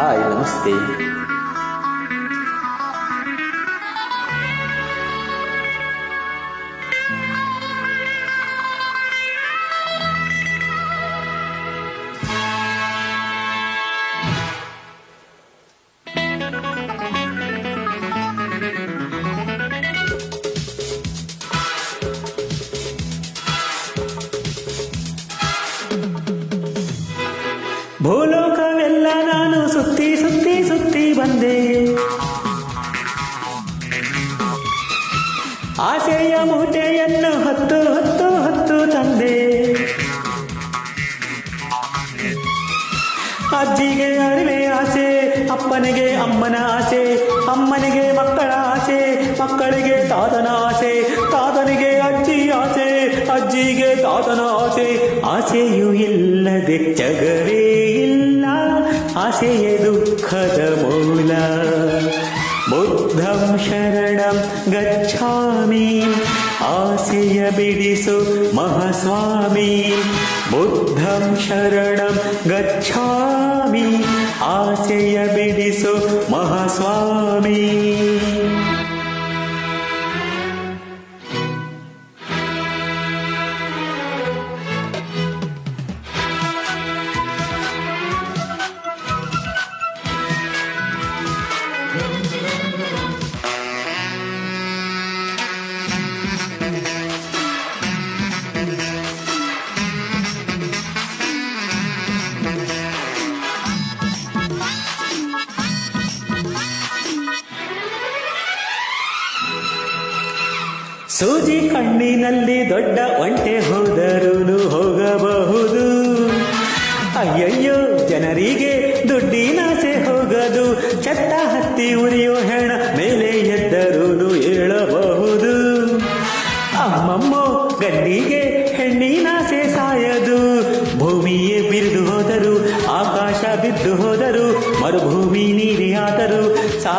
ai não sei. ಬಂದೆ. ಆಸೆಯ ಮೂಟೆಯನ್ನು ಹತ್ತು ಹತ್ತು ಹತ್ತು ತಂದೆ. ಅಜ್ಜಿಗೆ ಅರಿವೆ ಆಸೆ, ಅಪ್ಪನಿಗೆ ಅಮ್ಮನ ಆಸೆ, ಅಮ್ಮನಿಗೆ ಮಕ್ಕಳ ಆಸೆ, ಮಕ್ಕಳಿಗೆ ತಾತನ ಆಸೆ, ತಾತನಿಗೆ ಅಜ್ಜಿ ಆಸೆ, ಅಜ್ಜಿಗೆ ತಾತನ ಆಸೆ. ಆಸೆಯೂ ಇಲ್ಲದೆ ಜಗವೇ ಆಸೆಯೇ ದುಃಖದ ಮೂಲ. ಬುದ್ಧಂ ಶರಣಂ ಗಚ್ಚಾಮಿ ಆಸೆಯ ಬಿಡಿಸು ಮಹಾಸ್ವಾಮಿ. ಬುದ್ಧಂ ಶರಣಂ ಗಚ್ಚಾಮಿ ಆಸೆಯ ಬಿಡಿಸು ಮಹಾಸ್ವಾಮಿ. ಸೂಜಿ ಕಣ್ಣಿನಲ್ಲಿ ದೊಡ್ಡ ಒಂಟೆ ಹೋದರೂ ಹೋಗಬಹುದು. ಅಯ್ಯಯ್ಯೋ, ಜನರಿಗೆ ದುಡ್ಡಿನಾಸೆ ಹೋಗದು. ಚಟ್ಟ ಹತ್ತಿ ಉರಿಯೋ ಹೆಣ ಮೇಲೆ ಎದ್ದರೂ ಏಳಬಹುದು. ಅಮ್ಮಮ್ಮೋ, ಗಂಡಿಗೆ ಹೆಣ್ಣಿನಾಸೆ ಸಾಯದು. ಭೂಮಿಯೇ ಬಿರಿದು ಹೋದರು, ಆಕಾಶ ಬಿದ್ದು ಹೋದರು ಮರುಭೂಮಿ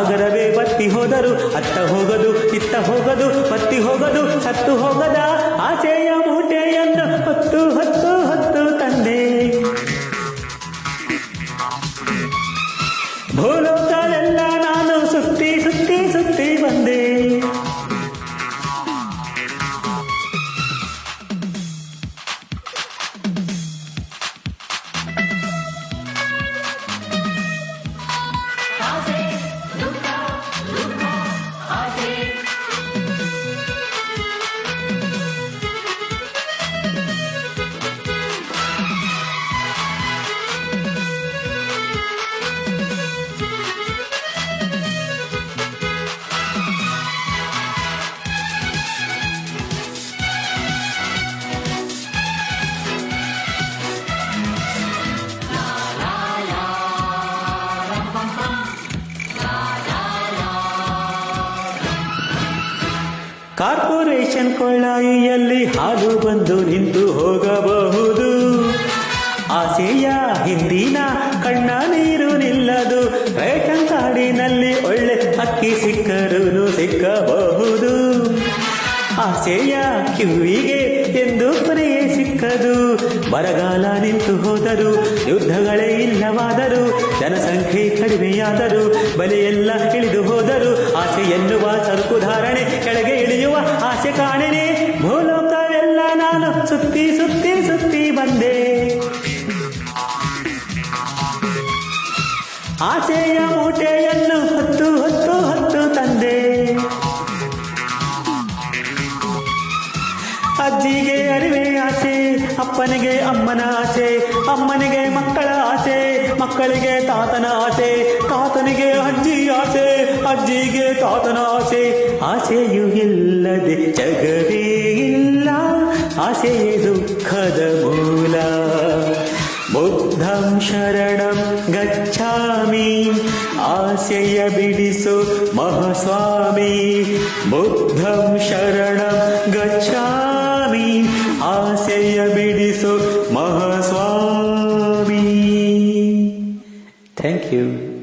ಸಾಗರವೇ ಬತ್ತಿ ಹೋದರು ಅತ್ತ ಹೋಗದು, ಇತ್ತ ಹೋಗದು, ಬತ್ತಿ ಹೋಗದು, ಸತ್ತು ಹೋಗದ ಆಸೆಯ ಮೂಟೆಯನ್ನು ಹೊತ್ತು ಹೊತ್ತು ಕೊಳ್ಳಾಯಿಯಲ್ಲಿ ಹಾಲು ಬಂದು ನಿಂತು ಹೋಗಬಹುದು. ಆಸೆಯ ಹಿಂದಿನ ಕಣ್ಣ ನೀರು ನಿಲ್ಲದು, ರೇಷನ್ ಕಾರ್ಡಿನಲ್ಲಿ ಒಳ್ಳೆ ಅಕ್ಕಿ ಸಿಕ್ಕರೂ ಸಿಕ್ಕಬಹುದು. ಆಸೆಯ ಕಿವಿಗೆ ಎಂದು ಕೊನೆಯೇ ಸಿಕ್ಕದು, ಬರಗಾಲ ನಿಂತು ಹೋದರು, ಯುದ್ಧಗಳೇ ಇಲ್ಲವಾದರೂ, ಜನಸಂಖ್ಯೆ ಕಡಿಮೆಯಾದರೂ, ಬಲೆಯೆಲ್ಲ ಇಳಿದು ಹೋದರು ಆಸೆ ಎನ್ನುವ ಸರಕು ಇಳಿಯುವ ಆಸೆ ಕಾಣೆನೆ. ಭೂಲೋಕವೆಲ್ಲ ನಾನು ಸುತ್ತಿ ಸುತ್ತಿ ಸುತ್ತಿ ಬಂದೆ. ಆಸೆಯ ಮೂಟೆಯನ್ನು ಹೊತ್ತು ಹೊತ್ತು ಹೊತ್ತು ತಂದೆ. ಅಜ್ಜಿಗೆ ಅರಿವೆ ಆಸೆ, ಅಪ್ಪನಿಗೆ ಅಮ್ಮನ ಆಸೆ, ಅಮ್ಮನಿಗೆ ಮಕ್ಕಳ ಆಸೆ, ಮಕ್ಕಳಿಗೆ ತಾತನ ಆಸೆ, ತಾತನಿಗೆ ಅಜ್ಜಿ ಆಸೆ, ಅಜ್ಜಿಗೆ ತಾತನ ಆಸೆ. ಆಸೆಯೂ ಇಲ್ಲದೆ ಜಗವೇ ಇಲ್ಲ ಆಸೆಯೇ ದುಃಖದ ಮೂಲ. ಬುದ್ಧಂ ಶರಣಂ ಗಚ್ಚಾಮಿ ಆಸೆಯ ಬಿಡಿಸು ಮಹಾಸ್ವಾಮಿ. ಬುದ್ಧಂ ಶರಣಂ ಗಚ್ಚಾಮಿ ಆಸೆಯ ಬಿಡಿಸು ಮಹಾಸ್ವಾಮಿ. Thank you